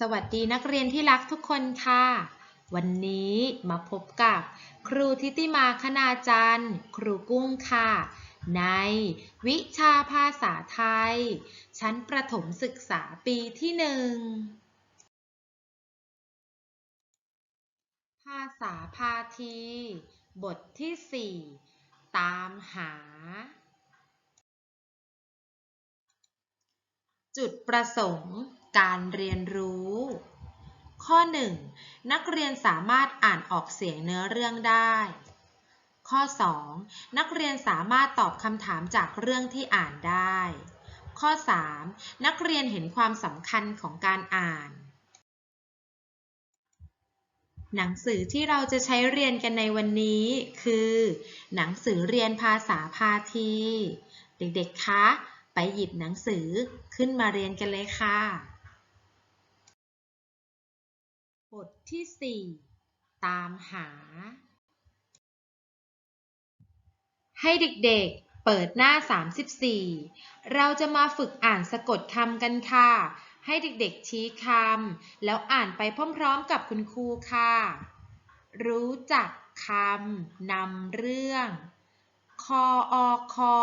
สวัสดีนักเรียนที่รักทุกคนค่ะ วันนี้มาพบกับครูทิติมาคณาจันทร์ ครูกุ้งค่ะ ในวิชาภาษาไทย ชั้นประถมศึกษาปีที่หนึ่งภาษาพาที บทที่สี่ตามหา จุดประสงค์การเรียนรู้ ข้อ 1. นักเรียนสามารถอ่านออกเสียงเนื้อเรื่องได้ ข้อ 2. นักเรียนสามารถตอบคำถามจากเรื่องที่อ่านได้ ข้อ 3. นักเรียนเห็นความสำคัญของการอ่าน หนังสือที่เราจะใช้เรียนกันในวันนี้ คือ หนังสือเรียนภาษาพาที เด็กๆ คะ ไปหยิบหนังสือขึ้นมาเรียนกันเลยค่ะ บทที่ 4 ตามหา ให้เด็กๆ เปิดหน้า 34 เราจะมาฝึกอ่านสะกดคำกันค่ะ ให้เด็กๆชี้คำ แล้วอ่านไปพร้อมๆกับคุณครูค่ะ รู้จักคำนำเรื่อง คออคอ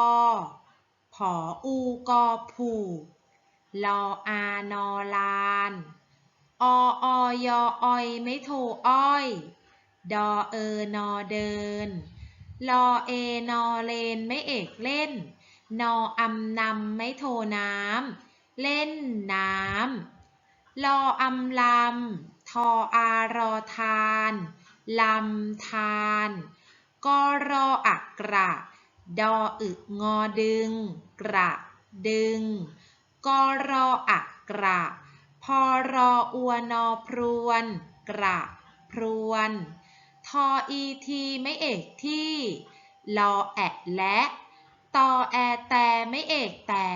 ผออูกอผูลออานอลาน อออยออยไม่โทอ้อย ดอเออนอเดิน ลอเอนอเลนไม่เอกเล่น นออำนำไม่โทน้ำ เล่นน้ำ ลออำลำ ทออารอทาน ลำทาน กอรออักกระ ดออึงอดึง กระดึง กอรออักกระ พอรออวนอพรวน กระพรวน ทออีทีไม่เอกที่ ลอแอะและตอแอแต่ไม่เอกแต่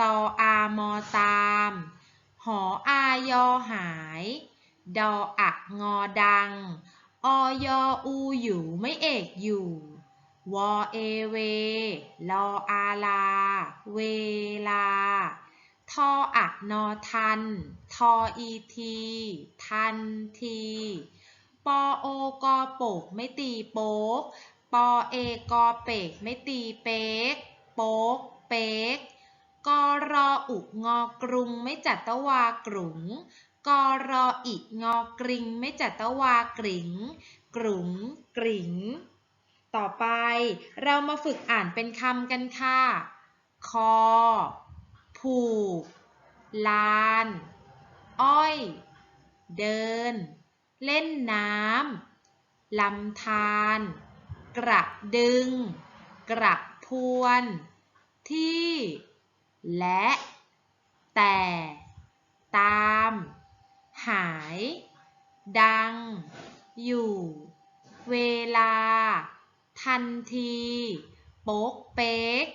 ตออามอตาม หออายอหาย ดออักงอดัง ออยอูอยู่ไม่เอกอยู่ วอเอเว ลออาลา เวลา ทออะนอทัน ทออีที ทันที ปอโอกอโปกไม่ตีโป๊ก ปอเอกอเปกไม่ตีเป๊ก โป๊ก เป๊ก กอรออุงอกรุงไม่จัดตะวากรุง กอรออิงอกริงไม่จัดตะวากริง กรุงกริง ต่อไปเรามาฝึกอ่านเป็นคำกันค่ะ คอ ผูก ลาน อ้อย เดิน เล่นน้ำ ลำธาร กระดึง กระพวน ที่ และ แต่ ตาม หาย ดัง อยู่ เวลา ทันที โป๊กเป๊ก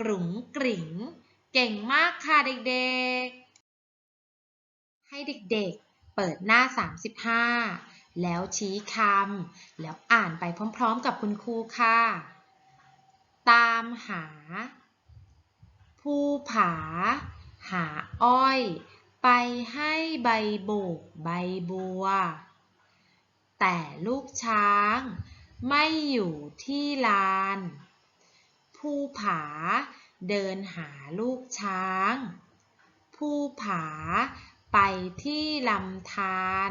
กรุ๋งกริ่ง เก่งมากค่ะเด็กๆ ให้เด็กๆ เปิดหน้า 35 แล้วชี้คำ แล้วอ่านไปพร้อมๆกับคุณครูค่ะ ตามหา ผู้ผา หาอ้อย ไปให้ใบโบกใบบัว แต่ลูกช้างไม่อยู่ที่ลาน ผู้ผา เดินหาลูกช้างผู้ผาไปที่ลำธาร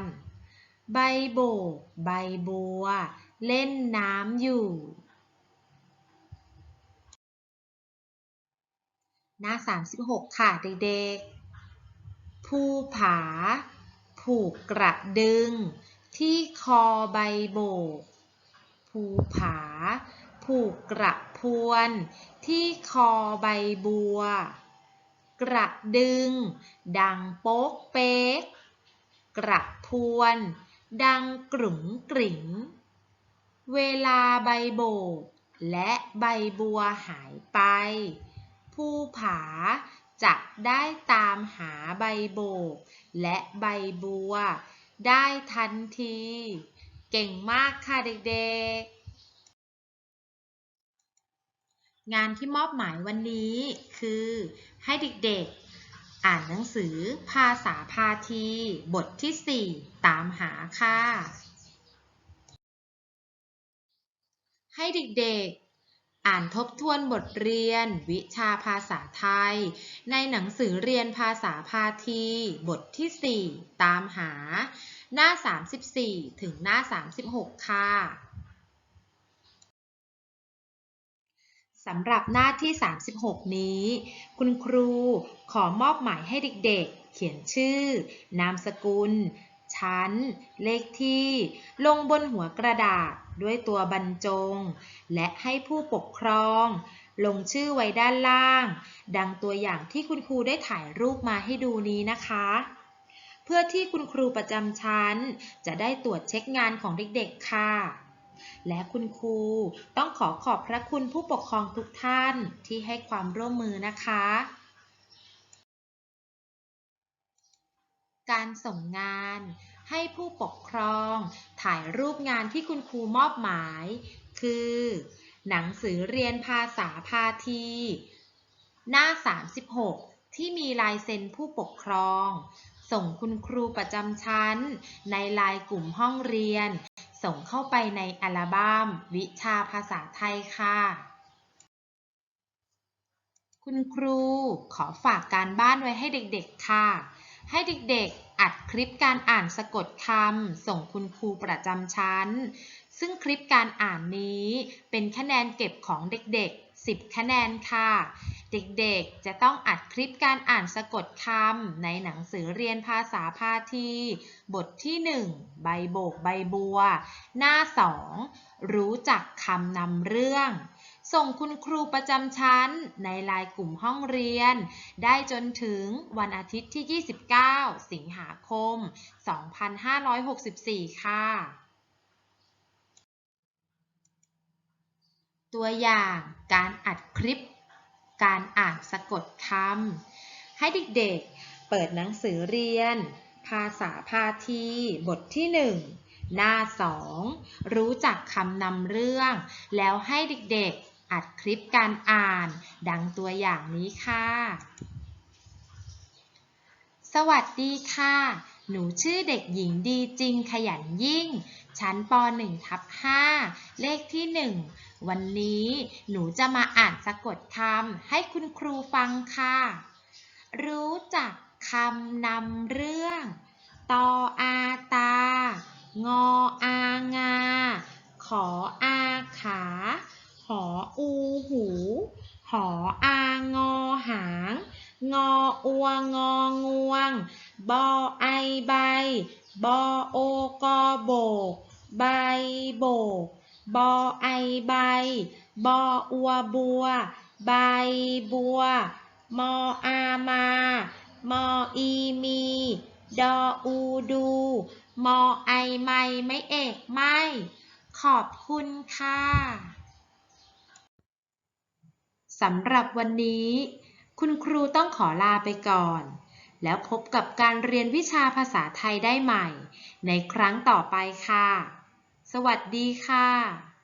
ใบโบก ใบบัว เล่นน้ำอยู่ หน้า 36 ค่ะเด็กๆผู้ผา ผูกกระดึง ที่คอใบโบก ภูผา ผูกกระพวน ที่คอใบบัว กระดึง ดังโป๊กเป๊ก กระพวน ดังกรุ่งกริ่ง เวลาใบโบก และใบบัวหายไป ผู้ผาจะได้ตามหาใบโบก และใบบัว ได้ทันที เก่งมากค่ะเด็กๆ งานที่มอบหมายวันนี้คือให้เด็กๆ อ่านหนังสือภาษาพาที บทที่ 4 ตามหาค่ะ ให้เด็กๆ อ่านทบทวนบทเรียน วิชาภาษาไทย ในหนังสือเรียนภาษาพาที บทที่ 4 ตามหา หน้า 34 ถึงหน้า 36 ค่ะ สำหรับหน้าที่ 36 นี้ คุณครูขอมอบหมายให้เด็กๆ เขียนชื่อ นามสกุล ชั้น เลขที่ ลงบนหัวกระดาษด้วยตัวบรรจง และให้ผู้ปกครอง ลงชื่อไว้ด้านล่าง ดังตัวอย่างที่คุณครูได้ถ่ายรูปมาให้ดูนี้นะคะ เพื่อที่คุณครูประจำชั้น จะได้ตรวจเช็คงานของเด็กๆค่ะ และคุณครูต้องขอขอบพระคุณผู้ปกครองทุกท่านที่ให้ความร่วมมือนะคะ การส่งงานให้ผู้ปกครองถ่ายรูปงานที่คุณครูมอบหมาย คือ หนังสือเรียนภาษาพาที หน้า 36 ที่มีลายเซ็นผู้ปกครอง ส่งคุณครูประจำชั้น ในลายกลุ่มห้องเรียน ส่งเข้าไปในอัลบั้มวิชาภาษาไทยค่ะ คุณครูขอฝากการบ้านไว้ให้เด็กๆค่ะ ให้เด็กๆ อัดคลิปการอ่านสะกดคำส่งคุณครูประจำชั้น ซึ่งคลิปการอ่านนี้เป็นคะแนนเก็บของเด็กๆ 10 คะแนนค่ะ เด็กๆ จะต้องอัดคลิปการอ่านสะกดคำในหนังสือเรียนภาษาพาที บทที่ 1 ใบโบกใบบัว หน้า 2 รู้จักคำนำเรื่อง ส่งคุณครูประจำชั้นในไลน์กลุ่มห้องเรียน ได้จนถึงวันอาทิตย์ที่ 29 สิงหาคม 2564 ค่ะ ตัวอย่างการอัดคลิป การอ่านสะกดคำให้เด็กๆ เปิดหนังสือเรียน ภาษาพาที บทที่ 1 หน้า 2 รู้จักคำนำเรื่อง แล้วให้เด็กๆ อัดคลิปการอ่าน ดังตัวอย่างนี้ค่ะ สวัสดีค่ะ หนูชื่อเด็กหญิงดีจริงขยันยิ่ง ชั้นป .1 ทับ5เลขที่ 1 วันนี้หนูจะมาอ่านสะกดคำให้คุณครูฟังค่ะ รู้จักคำนำเรื่องตออาตา งออางา ขออาขา หออูหู หออางอหาง งออัวงองวง บอไอ ใบบอโอกอโบก ใบโบก บอไอใบ บออัวบัว ใบบัว มออา มา มออีมี ดออูดู มอไอไม่ไม่เอกไม่ ขอบคุณค่ะสำหรับวันนี้ คุณครูต้องขอลาไปก่อน แล้วพบกับการเรียนวิชาภาษาไทยได้ใหม่ ในครั้งต่อไปค่ะ สวัสดีค่ะ